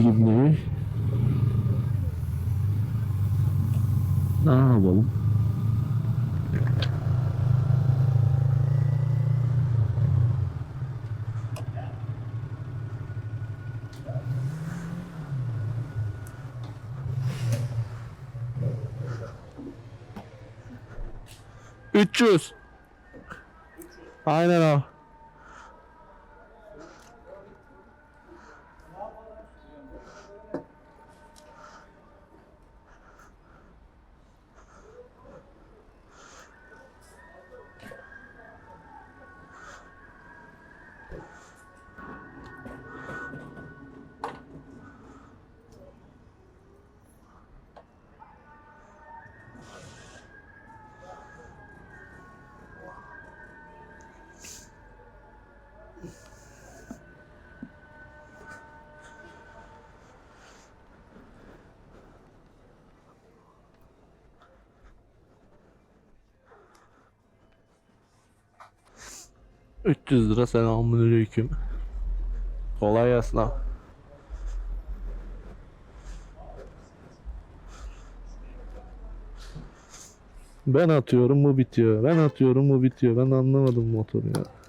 Gibi. ne yapalım? Üç yüz. Aynen o. 300 lira selamünaleyküm. Kolay gelsin abi. Ben atıyorum bu bitiyor. Ben atıyorum bu bitiyor. Ben anlamadım motoru ya.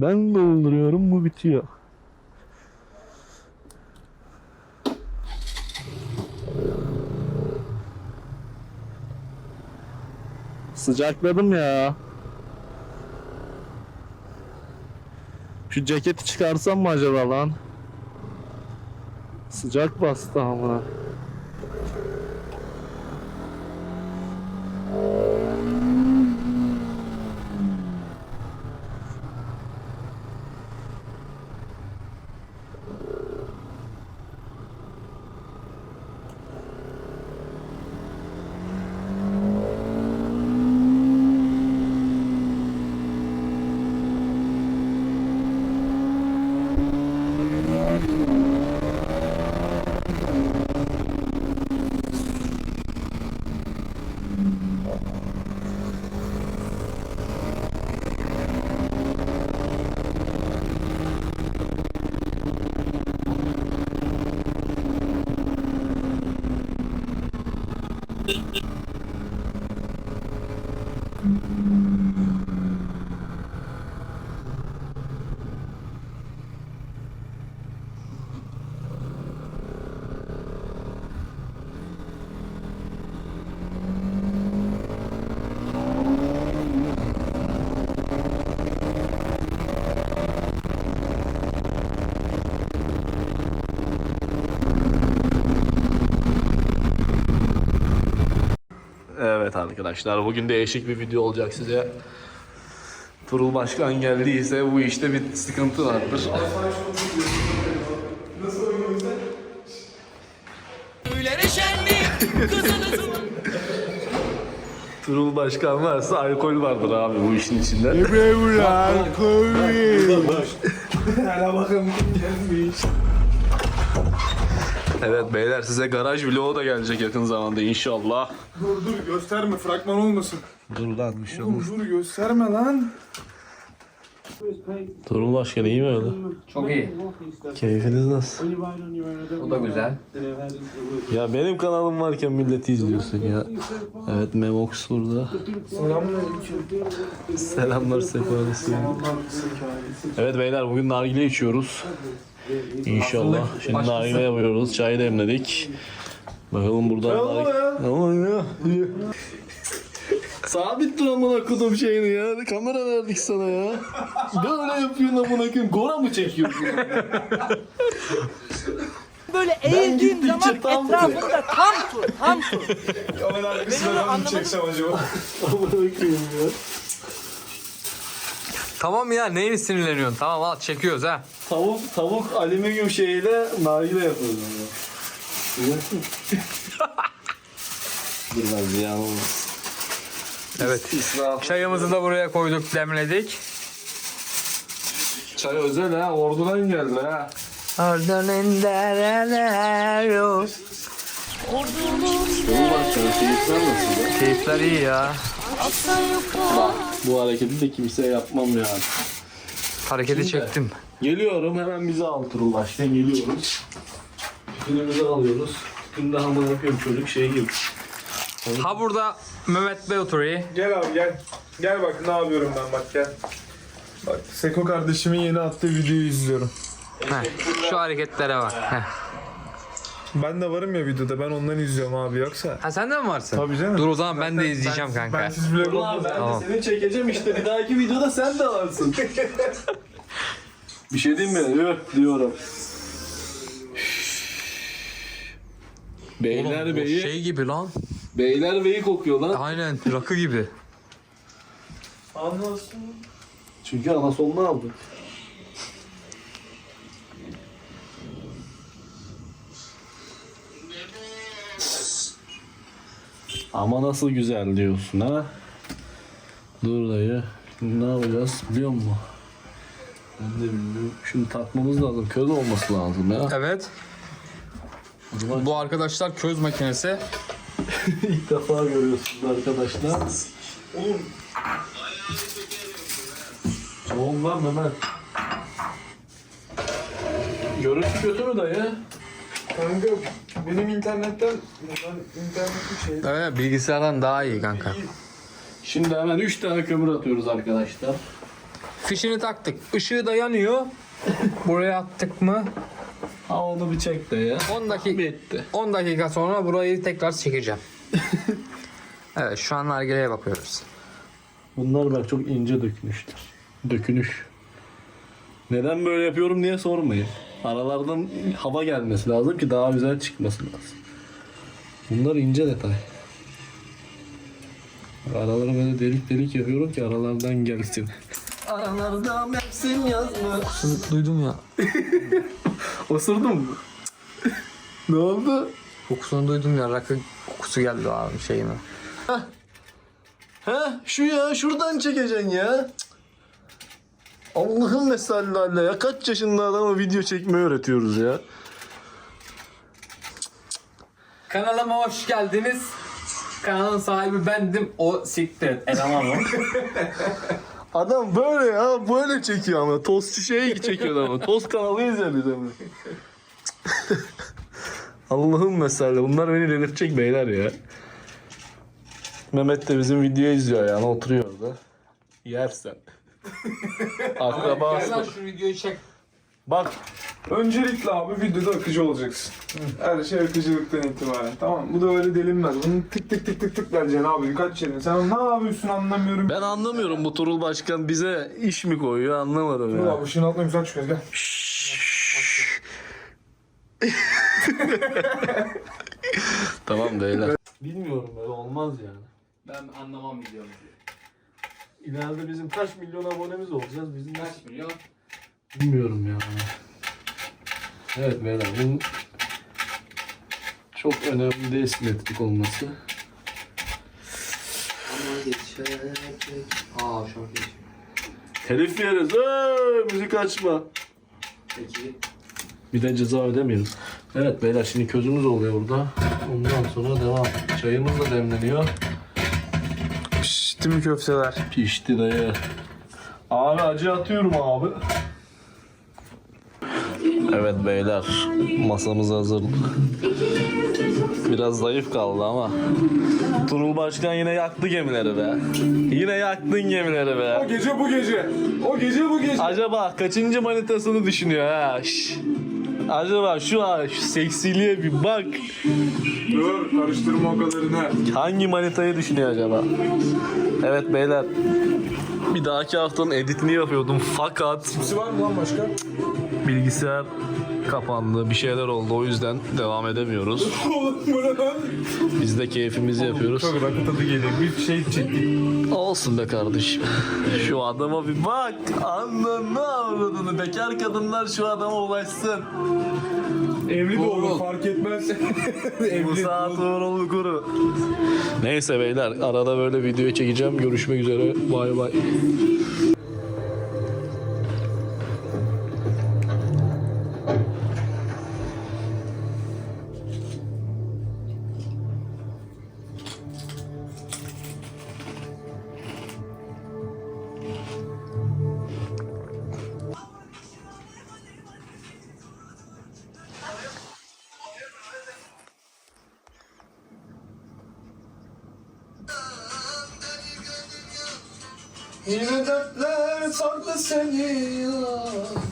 Ben dolduruyorum bu bitiyor. Sıcakladım ya. Şu ceketi çıkarsam mı acaba lan? Sıcak bastı ama. Ha ha ha! Evet arkadaşlar bugün değişik bir video olacak size. Turul Başkan geldiyse bu işte bir sıkıntı vardır. Köylere şenlik kızınızın Turul Başkan varsa alkol vardır abi bu işin içinde. Hala bakın gelmiş. Evet beyler size garaj vlogu da gelecek yakın zamanda inşallah. Dur dur gösterme fragman olmasın. Dur lan bir şey Oğlum dur gösterme lan. Turul Başkan iyi mi öyle? Çok iyi. Keyfiniz nasıl? Bu da güzel. Ya benim kanalım varken milleti izliyorsun ya. Evet Memox burada. Selamlar Sefanesi. Evet beyler bugün nargile içiyoruz. İnşallah. Şimdi nargile yapıyoruz. Çay demledik. Bakalım buradan nargile... Aman ya. Sabit dur amına kodum şeyini ya. Kamera verdik sana ya. Böyle yapıyorsun amına koyayım. Gora mı çekiyorsun? böyle gittikçe zaman tam etrafında tam tur, tam tur. Kamera arkasına ben onu çeksem acaba? Amına koyayım ya. Tamam ya neyini sinirleniyorsun? Tamam al çekiyoruz ha. Tavuk tavuk alüminyum şeyiyle nargile yapıyoruz. Dur lan ziyan olmasın. Evet. İsraf. Çayımızı da buraya koyduk demledik. Çay özel ha, ordudan geldi ha. Sen keyifler nasıl ya? Keyifler iyi ya. Bak bu hareketi de kimseye yapmam yani. Hareketi Şimdi- çektim. Geliyorum hemen bize al Turulbaş'tan geliyoruz. Tütünümüzü alıyoruz. Tütün de hamur yapıyorum çocuk şey gibi. Ha burada Mehmet Bey oturuyor. Gel abi gel. Gel bak ne yapıyorum ben bak gel. Bak Seko kardeşimin yeni attığı videoyu izliyorum. Heh, şu hareketlere bak. Heh. Ben de varım ya videoda ben ondan izliyorum abi yoksa. Ha sen de mi varsın? Tabii canım. Dur o zaman ben de izleyeceğim kanka. Ben siz bile Ulan ben Tamam. de seni çekeceğim işte bir dahaki videoda sen de varsın. bir şey diyeyim mi? Yok diyorum. Beyler Oğlum, bu beyi, şey gibi lan. beyler beyi kokuyor lan. Aynen rakı gibi. Anlasın. Çünkü anasonunu aldık. Ama nasıl güzel diyorsun ha? Dur dayı. Şimdi ne yapacağız biliyor musun? Ben de bilmiyorum. Şunu takmamız lazım. Köz olması lazım ya. Evet. Zaman Bu arkadaşlar köz makinesi. ilk defa görüyorsunuz arkadaşlar. Oğlum Soğuk lan Mehmet. Görüntü kötü mü dayı? kanka benim internetten ben internetin şey Evet bilgisayardan daha iyi kanka. Şimdi hemen 3 tane kömür atıyoruz arkadaşlar. Fişini taktık. Işığı da yanıyor. Buraya attık mı Ha onu bir çek de ya. 10 dakika Bitti. 10 dakika sonra burayı tekrar çekeceğim. evet şu an nargileye bakıyoruz. Bunlar bak çok ince dökünüşler. Dökünüş. Neden böyle yapıyorum diye sormayın. Aralardan hava gelmesi lazım ki daha güzel çıkması lazım. Bunlar ince detay. Aralara böyle delik delik yapıyorum ki aralardan gelsin. Aralarda mevsim yazma. Duydum ya. Osurdun mu? ne oldu? Kokusunu duydum ya rakı kokusu geldi abi şeyime. Ha şu ya şuradan çekeceksin ya. Allah'ın mesallerle ya kaç yaşında adama video çekmeyi öğretiyoruz ya. Kanalıma hoş geldiniz. Kanalın sahibi bendim. O siktir et. Eleman o. Adam böyle ya böyle çekiyor ama tostçu şey çekiyor ama tost kanalıyız ya biz ama. Allah'ın mesalle bunlar beni delirtecek beyler ya. Mehmet de bizim videoyu izliyor yani oturuyor orada. Yersen. Gel lan şu videoyu çek. Bak Öncelikle abi videoda akıcı olacaksın. Her şey akıcılıktan itibaren. Tamam bu da öyle delinmez. Bunu tık tık tık tık tık vereceksin abi birkaç yerin. Sen ne yapıyorsun anlamıyorum. ben anlamıyorum bu Turul Başkan bize iş mi koyuyor anlamadım Dur ya. abi ışığın altına güzel çıkıyoruz gel. Tamam beyler. Bilmiyorum böyle olmaz yani. Ben anlamam videomu. İleride bizim kaç milyon abonemiz olacağız bizim Kaç milyon? Bilmiyorum ya. Evet beyler bunun çok önemli değil simetrik olması. Ama geçecek. Aa şarkı geçiyor. Telif yeriz. Hey, müzik açma. Peki. Bir de ceza ödemeyiz. Evet beyler şimdi közümüz oluyor burada. Ondan sonra devam. Çayımız da demleniyor. Pişti mi köfteler? Pişti dayı. Abi acı atıyorum abi. Evet beyler masamız hazır. Biraz zayıf kaldı ama. Turul Başkan yine yaktı gemileri be. Yine yaktın gemileri O be. gece bu gece. O gece bu gece. Acaba kaçıncı manitasını düşünüyor ha? Şş. Acaba şu an şu seksiliğe bir bak. Dur karıştırma o kadarını. Hangi manitayı düşünüyor acaba? Evet beyler. Bir dahaki haftanın editini yapıyordum fakat Hepsi var mı lan başka? bilgisayar kapandı. Bir şeyler oldu o yüzden devam edemiyoruz. Biz de keyfimizi yapıyoruz. Çok rakı tadı geliyor. Bir şey çektik. Olsun be kardeşim. Şu adama bir bak. Anladın avradını. Bekar kadınlar şu adama ulaşsın. Evli de olur fark etmez. Bu saat uğurlu kuru. Neyse beyler arada böyle video çekeceğim. Görüşmek üzere. Bay bay. Yine dertler sardı seni. ya